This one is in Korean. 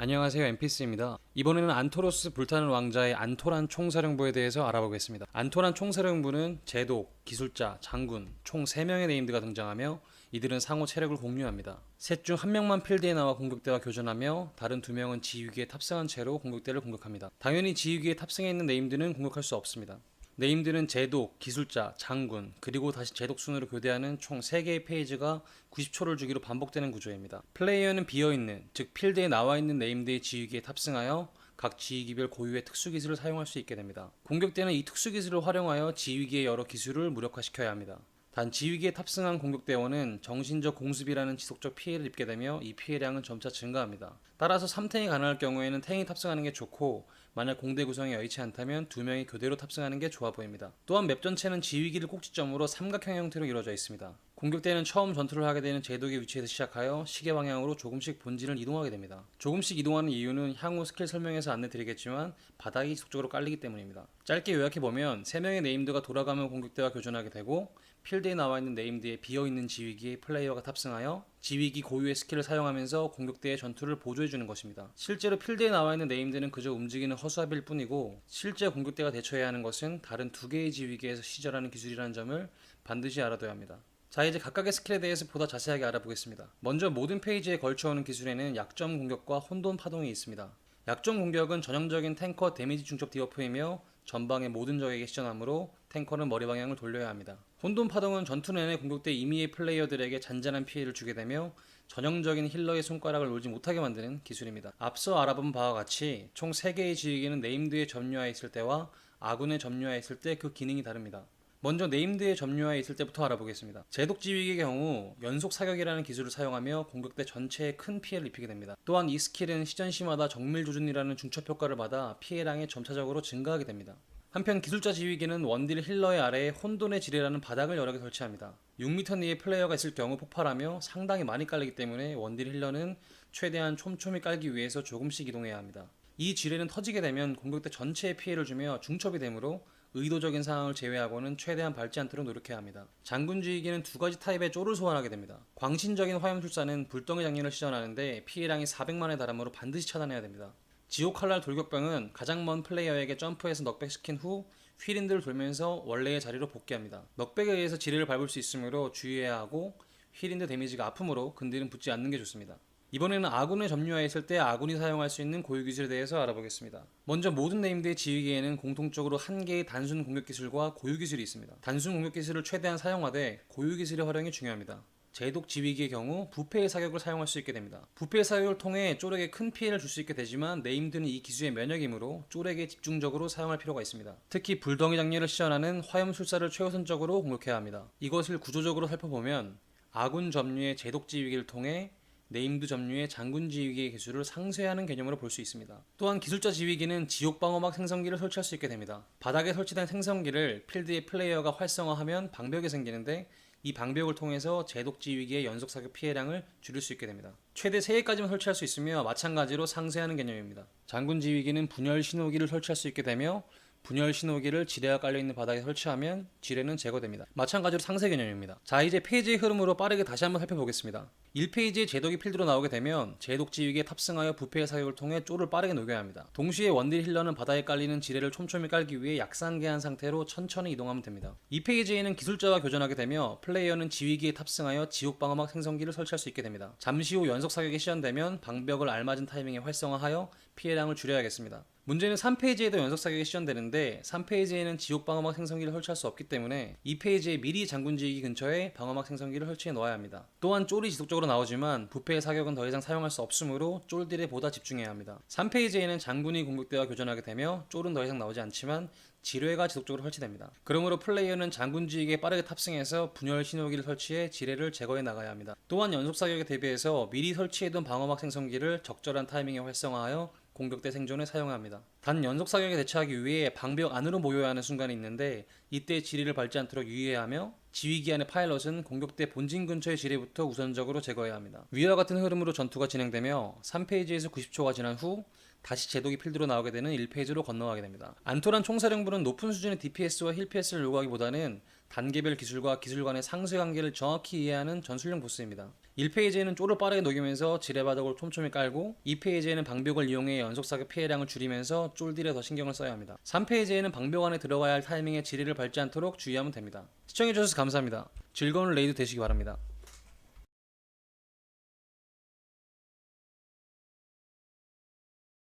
안녕하세요 엠피스입니다. 이번에는 안토로스 불타는 왕자의 안토란 총사령부에 대해서 알아보겠습니다. 안토란 총사령부는 제독, 기술자, 장군 총 3명의 네임드가 등장하며 이들은 상호 체력을 공유합니다. 셋 중 한 명만 필드에 나와 공격대와 교전하며 다른 두 명은 지휘기에 탑승한 채로 공격대를 공격합니다. 당연히 지휘기에 탑승해 있는 네임드는 공격할 수 없습니다. 네임드는 제독, 기술자, 장군, 그리고 다시 제독 순으로 교대하는 총 3개의 페이지가 90초를 주기로 반복되는 구조입니다. 플레이어는 비어있는, 즉 필드에 나와 있는 네임드의 지휘기에 탑승하여 각 지휘기별 고유의 특수 기술을 사용할 수 있게 됩니다. 공격대는 이 특수 기술을 활용하여 지휘기의 여러 기술을 무력화시켜야 합니다. 단 지휘기에 탑승한 공격대원은 정신적 공습이라는 지속적 피해를 입게 되며 이 피해량은 점차 증가합니다. 따라서 3탱이 가능할 경우에는 탱이 탑승하는 게 좋고 만약 공대 구성이 여의치 않다면 두 명이 교대로 탑승하는 게 좋아 보입니다. 또한 맵 전체는 지휘기를 꼭지점으로 삼각형 형태로 이루어져 있습니다. 공격대는 처음 전투를 하게 되는 제독의 위치에서 시작하여 시계 방향으로 조금씩 본진을 이동하게 됩니다. 조금씩 이동하는 이유는 향후 스킬 설명에서 안내 드리겠지만 바닥이 지속적으로 깔리기 때문입니다. 짧게 요약해 보면 3명의 네임드가 돌아가며 공격대와 교전하게 되고 필드에 나와 있는 네임드에 비어 있는 지휘기에 플레이어가 탑승하여 지휘기 고유의 스킬을 사용하면서 공격대의 전투를 보조해 주는 것입니다. 실제로 필드에 나와 있는 네임드는 그저 움직이는 허수아비일 뿐이고 실제 공격대가 대처해야 하는 것은 다른 두 개의 지휘기에서 시절하는 기술이라는 점을 반드시 알아둬야 합니다. 자 이제 각각의 스킬에 대해서 보다 자세하게 알아보겠습니다. 먼저 모든 페이지에 걸쳐오는 기술에는 약점 공격과 혼돈 파동이 있습니다. 약점 공격은 전형적인 탱커 데미지 중첩 디버프이며 전방의 모든 적에게 시전하므로 탱커는 머리 방향을 돌려야 합니다. 혼돈 파동은 전투 내내 공격대 임의의 플레이어들에게 잔잔한 피해를 주게 되며 전형적인 힐러의 손가락을 놀지 못하게 만드는 기술입니다. 앞서 알아본 바와 같이 총 3개의 지휘기는 네임드에 점유하여 있을 때와 아군에 점유하여 있을 때 그 기능이 다릅니다. 먼저 네임드에 점유하여 있을 때부터 알아보겠습니다. 제독 지휘기의 경우 연속 사격이라는 기술을 사용하며 공격대 전체에 큰 피해를 입히게 됩니다. 또한 이 스킬은 시전 시마다 정밀 조준이라는 중첩 효과를 받아 피해량이 점차적으로 증가하게 됩니다. 한편 기술자 지휘기는 원딜 힐러의 아래에 혼돈의 지뢰라는 바닥을 여러 개 설치합니다. 6m 내에 플레이어가 있을 경우 폭발하며 상당히 많이 깔리기 때문에 원딜 힐러는 최대한 촘촘히 깔기 위해서 조금씩 이동해야 합니다. 이 지뢰는 터지게 되면 공격대 전체에 피해를 주며 중첩이 되므로 의도적인 상황을 제외하고는 최대한 밟지 않도록 노력해야 합니다. 장군 지휘기는 두 가지 타입의 쪼를 소환하게 됩니다. 광신적인 화염술사는 불덩이 장렬을 시전하는데 피해량이 400만에 달하므로 반드시 차단해야 됩니다. 지옥 칼날 돌격병은 가장 먼 플레이어에게 점프해서 넉백시킨 후 휠인들을 돌면서 원래의 자리로 복귀합니다. 넉백에 의해서 지뢰를 밟을 수 있으므로 주의해야 하고 휠인드 데미지가 아프므로 근딜은 붙지 않는 게 좋습니다. 이번에는 아군에 점유하여 있을 때 아군이 사용할 수 있는 고유 기술에 대해서 알아보겠습니다. 먼저 모든 네임드의 지휘기에는 공통적으로 한 개의 단순 공격 기술과 고유 기술이 있습니다. 단순 공격 기술을 최대한 사용하되 고유 기술의 활용이 중요합니다. 제독 지휘기의 경우 부패의 사격을 사용할 수 있게 됩니다. 부패의 사격을 통해 쫄에게 큰 피해를 줄 수 있게 되지만 네임드는 이 기술의 면역이므로 쫄에게 집중적으로 사용할 필요가 있습니다. 특히 불덩이 장렬을 시전하는 화염술사를 최우선적으로 공격해야 합니다. 이것을 구조적으로 살펴보면 아군 점유의 제독 지휘기를 통해 네임드 점유의 장군 지휘기의 기술을 상쇄하는 개념으로 볼 수 있습니다. 또한 기술자 지휘기는 지옥 방어막 생성기를 설치할 수 있게 됩니다. 바닥에 설치된 생성기를 필드의 플레이어가 활성화하면 방벽이 생기는데 이 방벽을 통해서 제독 지휘기의 연속 사격 피해량을 줄일 수 있게 됩니다. 최대 3개까지만 설치할 수 있으며 마찬가지로 상쇄하는 개념입니다. 장군 지휘기는 분열 신호기를 설치할 수 있게 되며 분열 신호기를 지뢰가 깔려있는 바닥에 설치하면 지뢰는 제거됩니다. 마찬가지로 상세 개념입니다. 자 이제 페이지의 흐름으로 빠르게 다시 한번 살펴보겠습니다. 1페이지에 제독이 필드로 나오게 되면 제독 지휘기에 탑승하여 부패의 사격을 통해 쪼를 빠르게 녹여야 합니다. 동시에 원딜 힐러는 바닥에 깔리는 지뢰를 촘촘히 깔기 위해 약상계한 상태로 천천히 이동하면 됩니다. 2페이지에는 기술자와 교전하게 되며 플레이어는 지휘기에 탑승하여 지옥 방어막 생성기를 설치할 수 있게 됩니다. 잠시 후 연속 사격이 시전되면 방벽을 알맞은 타이밍에 활성화하여 피해량을 줄여야겠습니다. 문제는 3페이지에도 연속 사격이 시전되는데 3페이지에는 지옥 방어막 생성기를 설치할 수 없기 때문에 2페이지에 미리 장군지휘기 근처에 방어막 생성기를 설치해 놓아야 합니다. 또한 쫄이 지속적으로 나오지만 부패의 사격은 더 이상 사용할 수 없으므로 쫄들에 보다 집중해야 합니다. 3페이지에는 장군이 공격대와 교전하게 되며 쫄은 더 이상 나오지 않지만 지뢰가 지속적으로 설치됩니다. 그러므로 플레이어는 장군지휘기에 빠르게 탑승해서 분열 신호기를 설치해 지뢰를 제거해 나가야 합니다. 또한 연속 사격에 대비해서 미리 설치해둔 방어막 생성기를 적절한 타이밍에 활성화하여 공격 대 생존에 사용합니다. 단 연속 사격에 대처하기 위해 방벽 안으로 모여야 하는 순간이 있는데 이때 지뢰를 밟지 않도록 유의해야 하며 지휘기 안의 파일럿은 공격대 본진 근처의 지뢰부터 우선적으로 제거해야 합니다. 위와 같은 흐름으로 전투가 진행되며 3페이지에서 90초가 지난 후 다시 제독이 필드로 나오게 되는 1페이지로 건너가게 됩니다. 안토란 총사령부는 높은 수준의 DPS와 힐 PS를 요구하기보다는 단계별 기술과 기술 간의 상쇄 관계를 정확히 이해하는 전술형 보스입니다. 1페이지에는 쪼를 빠르게 녹이면서 지뢰바닥을 촘촘히 깔고 2페이지에는 방벽을 이용해 연속 사격 피해량을 줄이면서 쫄딜에 더 신경을 써야 합니다. 3페이지에는 방벽 안에 들어가야 할 타이밍에 지뢰를 밟지 않도록 주의하면 됩니다. 시청해주셔서 감사합니다. 즐거운 레이드 되시기 바랍니다.